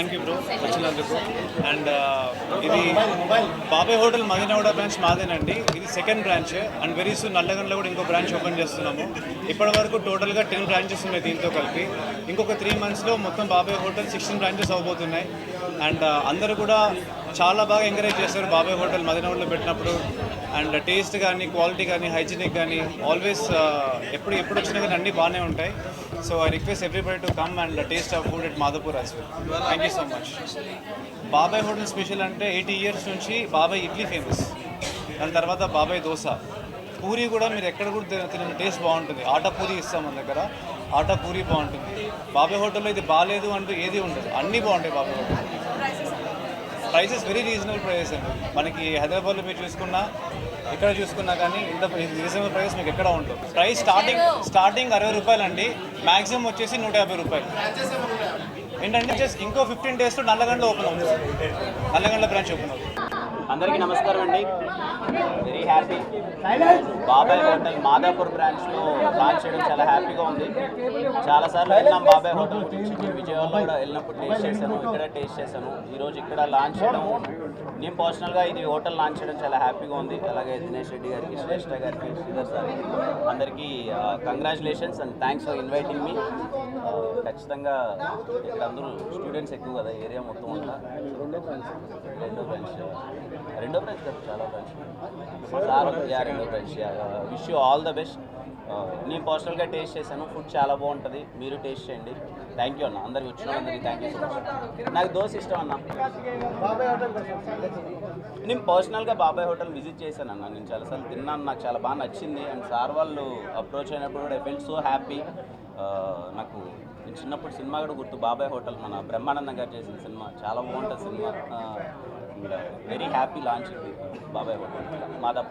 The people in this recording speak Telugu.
Thank you bro. వచ్చినందుకు అండ్ uh, ఇది బాబాయ్ హోటల్ మదినగూడ బ్రాంచ్ మాదేనండి. ఇది second branch. And very soon నల్లగండ్లో కూడా ఇంకో బ్రాంచ్ ఓపెన్ చేస్తున్నాము. ఇప్పటి వరకు టోటల్గా టెన్ బ్రాంచెస్ ఉన్నాయి దీంతో కలిపి. ఇంకొక త్రీ మంత్స్లో మొత్తం బాబాయ్ హోటల్ సిక్స్టీన్ బ్రాంచెస్ అవబోతున్నాయి. అండ్ uh, అందరూ కూడా చాలా బాగా ఎంకరేజ్ చేస్తారు బాబాయ్ హోటల్ మదినగూడలో పెట్టినప్పుడు. అండ్ టేస్ట్ కానీ క్వాలిటీ కానీ హైజీనిక్ కానీ ఆల్వేస్ ఎప్పుడు ఎప్పుడు వచ్చినా కానీ అన్నీ బాగానే ఉంటాయి. So I request everybody to come and taste of food it Madhapur as well thank you so much Babai Hotel special అంటే ఎయిటీ ఇయర్స్ నుంచి బాబాయ్ ఇడ్లీ ఫేమస్ దాని తర్వాత బాబాయ్ దోశ పూరి కూడా మీరు ఎక్కడ కూడా తిన- తిన టేస్ట్ బాగుంటుంది ఆటా పూరి ఇస్తాం మన దగ్గర ఆటా పూరి బాగుంటుంది బాబాయ్ హోటల్లో ఇది బాగాలేదు అంటూ ఏది ఉండదు అన్నీ బాగుంటాయి Babai Hotel prices very reasonable prices అండి. మనకి హైదరాబాద్లో మీరు చూసుకున్నా ఎక్కడ చూసుకున్నా కానీ ఇంత రీజనబుల్ ప్రైస్ మీకు ఎక్కడ ఉంటుంది ప్రైస్ స్టార్టింగ్ స్టార్టింగ్ అరవై రూపాయలు అండి మ్యాక్సిమం వచ్చేసి నూట యాభై రూపాయలు. ఏంటంటే జస్ట్ ఇంకో ఫిఫ్టీన్ డేస్లో నల్లగండ్లో ఓపెన్ అవుతుంది. నల్లగండ్ల బ్రాంచ్ ఓపెన్ అవుతుంది. అందరికీ నమస్కారం అండి. Very happy Babai Hotel Madhapur బ్రాంచ్లో లాంచ్ చేయడం చాలా హ్యాపీగా ఉంది. చాలాసార్లు వెళ్ళాం బాబాయ్ హోటల్ గురించి విజయవాడలో కూడా వెళ్ళినప్పుడు టేస్ట్ చేశాను ఇక్కడ టేస్ట్ చేశాను. ఈరోజు ఇక్కడ లాంచ్ చేయడం నేను పర్సనల్గా ఇది హోటల్ లాంచ్ చేయడం చాలా హ్యాపీగా ఉంది. అలాగే దినేష్ రెడ్డి గారికి శ్రేష్ఠ గారికి శ్రీధర్ సార్ అందరికీ congratulations and thanks for inviting me ఖచ్చితంగా ఇక్కడ అందరూ స్టూడెంట్స్ ఎక్కువ కదా ఏరియా మొత్తం ఉంటా రెండో ఫ్రెండ్స్ రెండో ప్రైజ్ కదా చాలా సార్ యా రెండో prize wish you all the best నేను పర్సనల్గా టేస్ట్ చేశాను. ఫుడ్ చాలా బాగుంటుంది. మీరు టేస్ట్ చేయండి. థ్యాంక్ యూ అన్న. అందరికి వచ్చిన అందరికి థ్యాంక్ యూ సో మచ్ నాకు దోశ ఇష్టం అన్న. నేను పర్సనల్గా బాబాయ్ హోటల్ విజిట్ చేశాను అన్న. నేను చాలాసార్లు తిన్నాను. నాకు చాలా బాగా నచ్చింది. అండ్ సార్ వాళ్ళు అప్రోచ్ అయినప్పుడు కూడా ఐ ఫీల్ సో హ్యాపీ నాకు నేను చిన్నప్పుడు సినిమా కూడా గుర్తు. బాబాయ్ హోటల్ మన బ్రహ్మానందం గారు చేసిన సినిమా. చాలా బాగుంటుంది సినిమా. వెరీ హ్యాపీ లాంచ్ బాబాయ్ మాదాపూర్